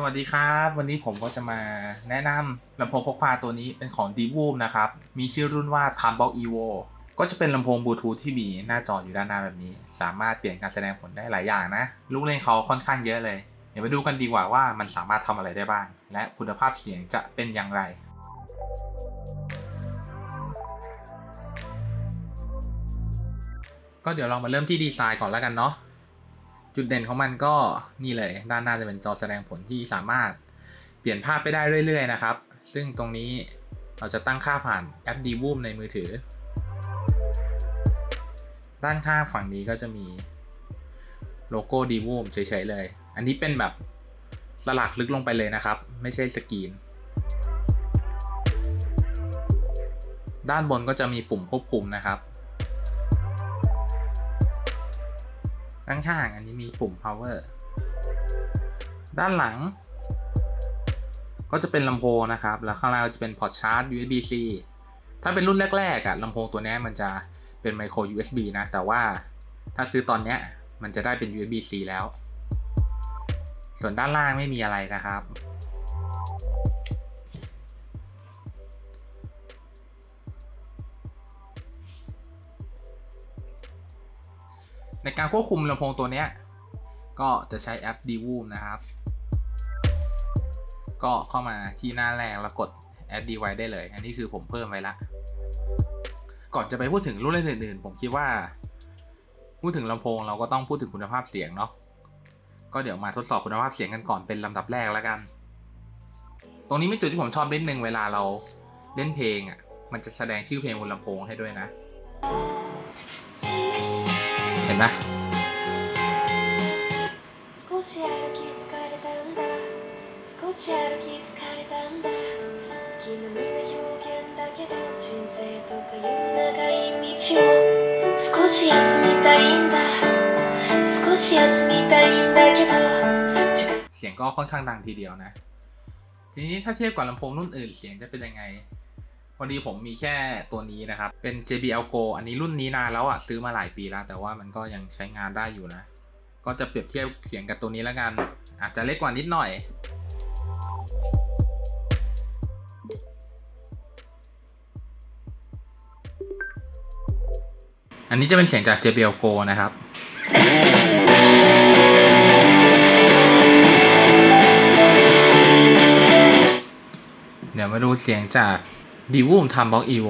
สวัสดีครับ วันนี้ผมก็จะมาแนะนำลำโพงพกพาตัวนี้เป็นของ d w o o m นะครับ มีชื่อรุ่นว่า t u m b l e Evo ก็จะเป็นลำโพงบลูทูธที่มีหน้าจออยู่ด้านหน้าแบบนี้ สามารถเปลี่ยนการแสดงผลได้หลายอย่างนะ ลูกเล่นเขาค่อนข้างเยอะเลย เดี๋ยวไปดูกันดีกว่าว่ามันสามารถทำอะไรได้บ้าง และคุณภาพเสียงจะเป็นอย่างไรก็เดี๋ยวเรามาเริ่มที่ดีไซน์ก่อนแล้วกันเนาะ จุดเด่นของมันก็นี่เลย ด้านหน้าจะเป็นจอแสดงผลที่สามารถเปลี่ยนภาพไปได้เรื่อย ๆ นะครับ ซึ่งตรงนี้เราจะตั้งค่าผ่านแอป d w o o m ในมือถือ ด้านข้างฝั่งนี้ก็จะมีโลโก้ d w o o m เฉย ๆ เลย อันนี้เป็นแบบสลักลึกลงไปเลยนะครับ ไม่ใช่สกรีน ด้านบนก็จะมีปุ่มควบคุมนะครับ ข้างๆอันนี้มีปุ่ม power ด้านหลัง ก็จะเป็นลำโพงนะครับ แล้วข้างล่างจะเป็นพอร์ตชาร์จ USB-C ถ้าเป็นรุ่นแรกๆอะลำโพงตัวนี้มันจะเป็นไมโคร USB นะ แต่ว่าถ้าซื้อตอนเนี้ยมันจะได้เป็น USB-C แล้ว ส่วนด้านล่างไม่มีอะไรนะครับ ในการควบคุมลำโพงตัวนี้ก็จะใช้แอป d w o o m นะครับ ก็เข้ามาที่หน้าแรกแล้วกด add device ได้เลย อันนี้คือผมเพิ่มไว้ละ ก่อนจะไปพูดถึงรุ่นเล่นอื่นๆ ผมคิดว่า พูดถึงลำโพงเราก็ต้องพูดถึงคุณภาพเสียงเนาะ ก็เดี๋ยวมาทดสอบคุณภาพเสียงกันก่อนเป็นลำดับแรกแล้วกัน ตรงนี้เป็นจุดที่ผมชอบนิดนึงเวลาเราเล่นเพลงอะ มันจะแสดงชื่อเพลงบนลำโพงให้ด้วยนะ นไหม 少し歩き疲れたんだ少し歩き疲れたんだ月のみな表現だけど人生とかいう長い道を少し休みたいんだ少し休みたいんだけど時間 เสียงก็ค่อนข้างดังทีเดียวนะ ทีนี้ถ้าเทียบกับลำโพงรุ่นอื่นเสียงจะเป็นยังไง พอดีผมมีแค่ตัวนี้นะครับ เป็น JBL Go อันนี้รุ่นนี้นานแล้วอะซื้อมาหลายปีแล้ว แต่ว่ามันก็ยังใช้งานได้อยู่นะ ก็จะเปรียบเทียบเสียงกับตัวนี้แล้วกัน อาจจะเล็กกว่านิดหน่อย อันนี้จะเป็นเสียงจาก JBL Go นะครับเดี๋ยวมาดูเสียงจาก ดีวูมทำบล็อกอีโว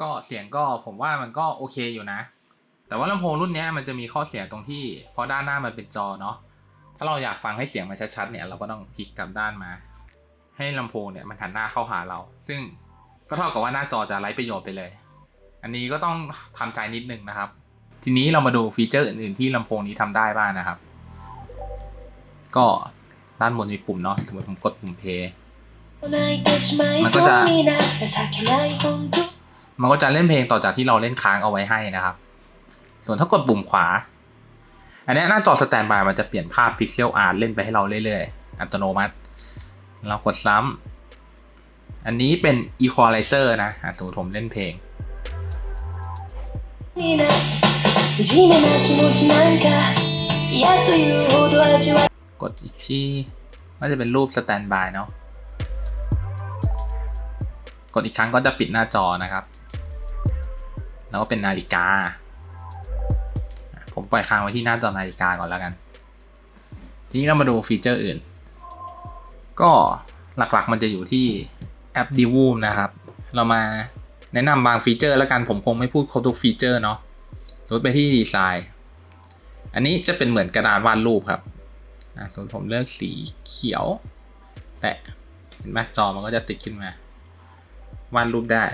ก็เสียงก็ผมว่ามันก็โอเคอยู่นะ แต่ว่าลำโพงรุ่นนี้มันจะมีข้อเสียตรงที่พอด้านหน้ามันเป็นจอเนาะถ้าเราอยากฟังให้เสียงมันชัดๆเนี่ยเราก็ต้องพลิกกลับด้านมา ให้ลำโพงเนี่ยมันหันหน้าเข้าหาเรา ซึ่งก็เท่ากับว่าหน้าจอจะไร้ประโยชน์ไปเลย อันนี้ก็ต้องทำใจนิดนึงนะครับ ทีนี้เรามาดูฟีเจอร์อื่นๆที่ลำโพงนี้ทำได้บ้างนะครับ ก็ด้านบนมีปุ่มเนาะสมมติผมกดปุ่มเพย์มันก็จะมันก็จะเล่นเพลงต่อจากที่เราเล่นค้างเอาไว้ให้นะครับ ส่วนถ้ากดปุ่มขวา อันนี้หน้าจอสแตนบายมันจะเปลี่ยนภาพพิกเซลอาร์ตเล่นไปให้เราเรื่อยๆ อัตโนมัติ เรากดซ้ำอันนี้เป็นอีควอไลเซอร์นะสมมติผมเล่นเพลง にな惨めな気持ちなんか嫌というほど味わ กดอีกที่ก็จะเป็นรูปสแตนบายเนาะ กดอีกครั้งก็จะปิดหน้าจอนะครับ แล้วก็เป็นนาฬิกา ผมปล่อยค้างไว้ที่หน้าจอนาฬิกาก่อนแล้วกัน ทีนี้เรามาดูฟีเจอร์อื่น ก็หลักๆมันจะอยู่ที่แอป d w o o m นะครับ เรามา แนะนำบางฟีเจอร์แล้วกันผมคงไม่พูดครบทุกฟีเจอร์เนาะรถไปที่ดีไซน์ อันนี้จะเป็นเหมือนกระดานวาดรูปครับอะส่วนผมเลือกสีเขียว แตะเห็นไหมจอมันก็จะติดขึ้นมาวาดรูปได้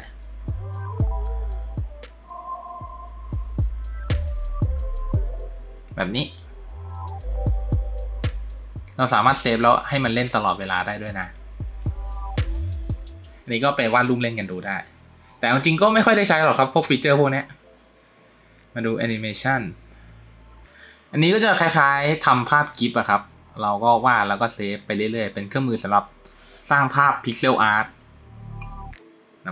แบบนี้ เราสามารถเซฟแล้วให้มันเล่นตลอดเวลาได้ด้วยนะ อันนี้ก็ไปวาดรูปเล่นกันดูได้ แต่จริงก็ไม่ค่อยได้ใช้หรอกครับ พวกฟีเจอร์พวกนี้มาดูแอนิเมชันอันนี้ก็จะคล้ายๆทำภาพกิฟอะครับ เราก็วาดแล้วก็เซฟไปเรื่อยๆ เป็นเครื่องมือสำหรับสร้างภาพพิกเซลอาร์ต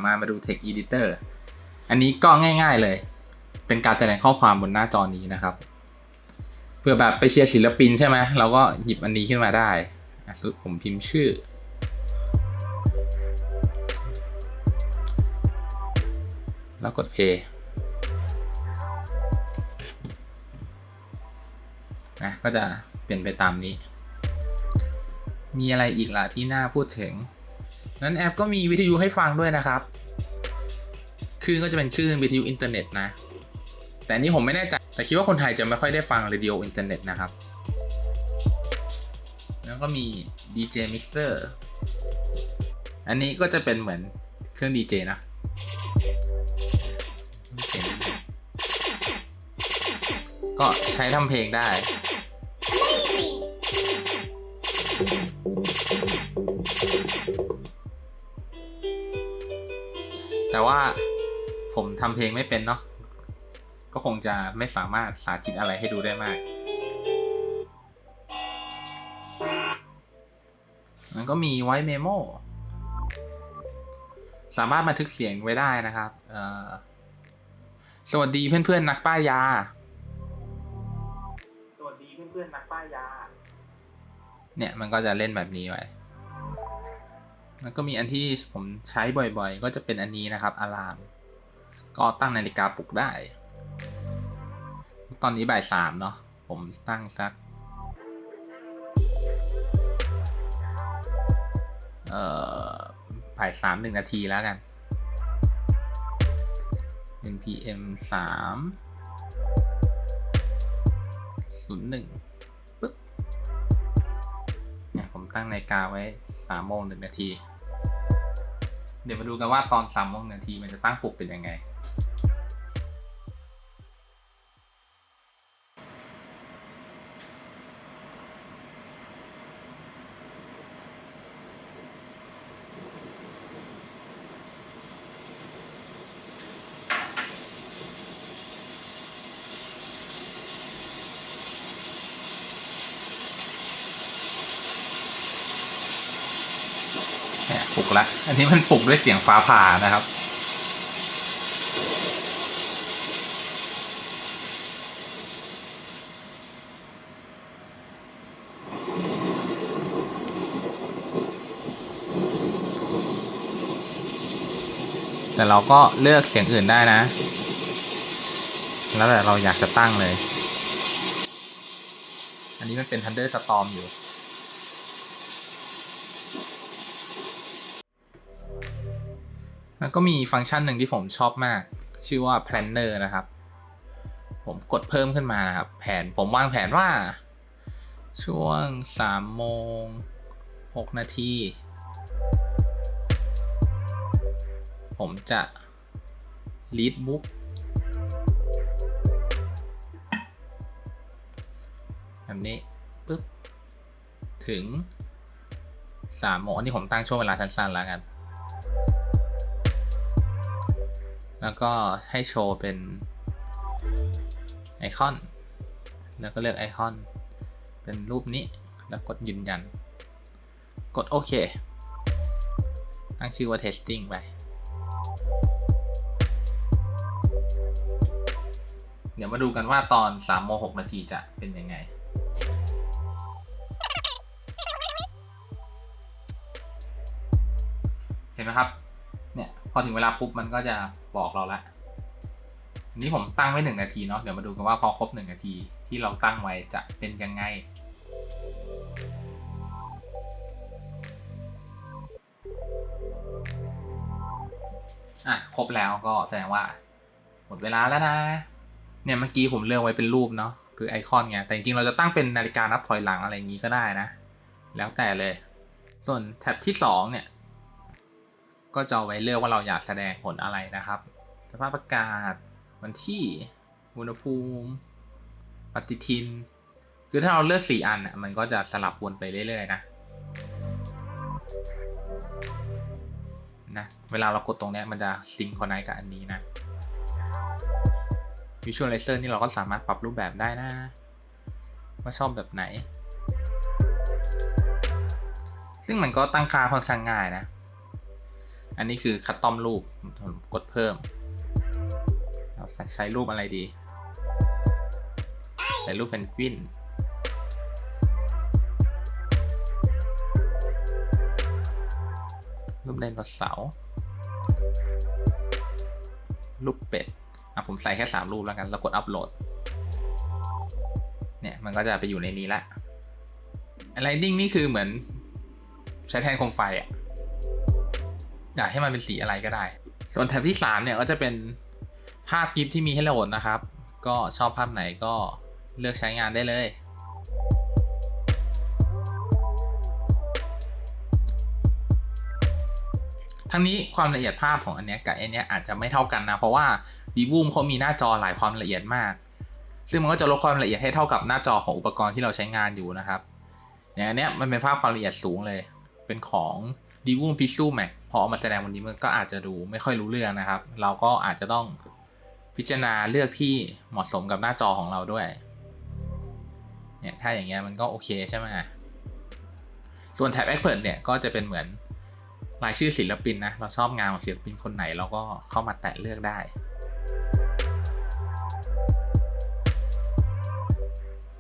มามาดู Text Editor อันนี้ก็ง่าย ๆเลย เป็นการแสดงข้อความบนหน้าจอนี้นะครับ เพื่อแบบไปเชียร์ศิลปินใช่ไหมเราก็หยิบอันนี้ขึ้นมาได้ผมพิมพ์ชื่อ แล้วกด play นะก็จะเปลี่ยนไปตามนี้ มีอะไรอีกล่ะที่น่าพูดถึง นั้นแอปก็มีวิทยุให้ฟังด้วยนะครับคือก็จะเป็นชื่อวิทยุอินเทอร์เน็ตนะ แต่นนี้ผมไม่แน่ใจ แต่คิดว่าคนไทยจะไม่ค่อยได้ฟังเรดิโออินเทอร์เน็ตนะครับ แล้วก็มี DJ Mixer อันนี้ก็จะเป็นเหมือนเครื่อง DJ นะ ก็ใช้ทำเพลงได้ แต่ว่าผมทำเพลงไม่เป็นเนาะ ก็คงจะไม่สามารถสาธิตอะไรให้ดูได้มากมันก็มีไว้เมโมสามารถบันทึกเสียงไว้ได้นะครับ สวัสดีเพื่อนๆ นักป้ายยา พื่อนนักป้ายยา เนี่ยมันก็จะเล่นแบบนี้ไว้แล้วก็มีอันที่ผมใช้บ่อยๆ ก็จะเป็นอันนี้นะครับ อะลาม ก็ตั้งนาฬิกาปลุกได้ ตอนนี้บ่ายสามเนาะ ผมตั้งสัก เอ่อบ่ายสามหนึ่งนาทีแล้วกัน เป็น PM สามศูนย์หนึ่ง ตั้งนาฬิกาไว้สามโมงหนึ่งนาที เดี๋ยวมาดูกันว่าตอนสามโมงนาทีมันจะตั้งปลุกเป็นยังไง เนี่ยปลุกละอันนี้มันปลุกด้วยเสียงฟ้าผ่านะครับ แต่เราก็เลือกเสียงอื่นได้นะ แล้วแต่เราอยากจะตั้งเลย อันนี้มันเป็น Thunderstorm อยู่ แล้วก็มีฟังก์ชันหนึ่งที่ผมชอบมาก ชื่อว่า planner นะครับ ผมกดเพิ่มขึ้นมานะครับ แผนผมวางแผนว่า ช่วง3โมง6นาทีผมจะ read book แบบนี้ปึ๊บ ถึง3โมงอันนี้ผมตั้งช่วงเวลาสั้นๆแล้วกัน แล้วก็ให้โชว์เป็นไอคอน แล้วก็เลือกไอคอน เป็นรูปนี้ แล้วกดยืนยัน กดโอเค ตั้งชื่อว่า testing ไป เดี๋ยวมาดูกันว่าตอน3โม6นาทีจะเป็นยังไงเห็นไหมครับ อถึงเวลาปุ๊บมันก็จะบอกเราละอันนี้ผมตั้งไว้หนึ่งนาทีเนาะเดี๋ยวมาดูกันว่าพอครบหนึ่งนาทีที่เราตั้งไว้จะเป็นยังไง อะครบแล้วก็แสดงว่า หมดเวลาแล้วนะ เนี่ยเมื่อกี้ผมเลือกไว้เป็นรูปเนาะคือไอคอนไงแต่จริงๆเราจะตั้งเป็นนาฬิกานับถอยหลังอะไรอย่างนี้ก็ได้นะ แล้วแต่เลย ส่วนแท็บที่สองเนี่ย ก็จะเอาไว้เลือกว่าเราอยากแสดงผลอะไรนะครับ สภาพอากาศ วันที่ อุณหภูมิ ปฏิทิน คือถ้าเราเลือกสี่อันมันก็จะสลับวนไปเรื่อยๆนะนะเวลาเรากดตรงนี้มันจะซิงค์คอนไนกับอันนี้นะ Visualizer นี่เราก็สามารถปรับรูปแบบได้นะ ว่าชอบแบบไหน ซึ่งมันก็ตั้งค่าค่อนข้างง่ายนะ อันนี้คือคัดตอมรูปกดเพิ่ม เราใช้รูปอะไรดีใช้รูปเพนกวินรูปไดโนเสาร์รูปเป็ด อะ ผมใส่แค่สามรูปแล้วกัน แล้วกดอัปโหลด เนี่ย มันก็จะไปอยู่ในนี้ละไลนิ่งนี่คือเหมือน ใช้แทนโคมไฟอะ อยากให้มันเป็นสีอะไรก็ได้ ส่วนแท็บที่ 3 เนี่ยก็จะเป็นภาพกิฟที่มีให้โหลดนะครับ ก็ชอบภาพไหนก็เลือกใช้งานได้เลย ทั้งนี้ความละเอียดภาพของอันเนี้ยกับอันเนี้ยอาจจะไม่เท่ากันนะ เพราะว่า v ีวูมเขามีหน้าจอหลายความละเอียดมาก ซึ่งมันก็จะลดความละเอียดให้เท่ากับหน้าจอของอุปกรณ์ที่เราใช้งานอยู่นะครับ อย่างอันเนี้ยมันเป็นภาพความละเอียดสูงเลย เป็นของ d v o o m Pixel Max พอเอามาแสดงวันนี้มันก็อาจจะดูไม่ค่อยรู้เรื่องนะครับ เราก็อาจจะต้องพิจารณาเลือกที่เหมาะสมกับหน้าจอของเราด้วย เนี่ยถ้าอย่างเงี้ยมันก็โอเคใช่ไหมส่วนแท็บ Expert เนี่ยก็จะเป็นเหมือนรายชื่อศิลปินนะ เราชอบงานของศิลปินคนไหนเราก็เข้ามาแตะเลือกได้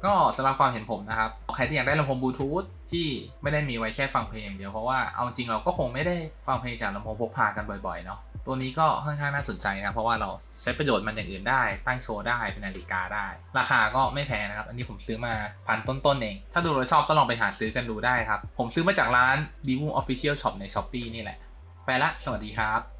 ก็สำหรับความเห็นผมนะครับ ใครที่อยากได้ลำโพงบลูทูธที่ไม่ได้มีไว้แค่ฟังเพลงอย่างเดียว เพราะว่าเอาจริงเราก็คงไม่ได้ฟังเพลงจากลำโพงพกพากันบ่อยๆเนาะตัวนี้ก็ค่อนข้างน่าสนใจนะเพราะว่าเราใช้ประโยชน์มันอย่างอื่นได้ ตั้งโชว์ได้เป็นนาฬิกาได้ ราคาก็ไม่แพงนะครับ อันนี้ผมซื้อมาพันต้นๆเอง ถ้าดูแล้วชอบก็ลองไปหาซื้อกันดูได้ครับ ผมซื้อมาจากร้าน d i v o Official Shop ใน s h อ p e e นี่แหละ ไปละ สวัสดีครับ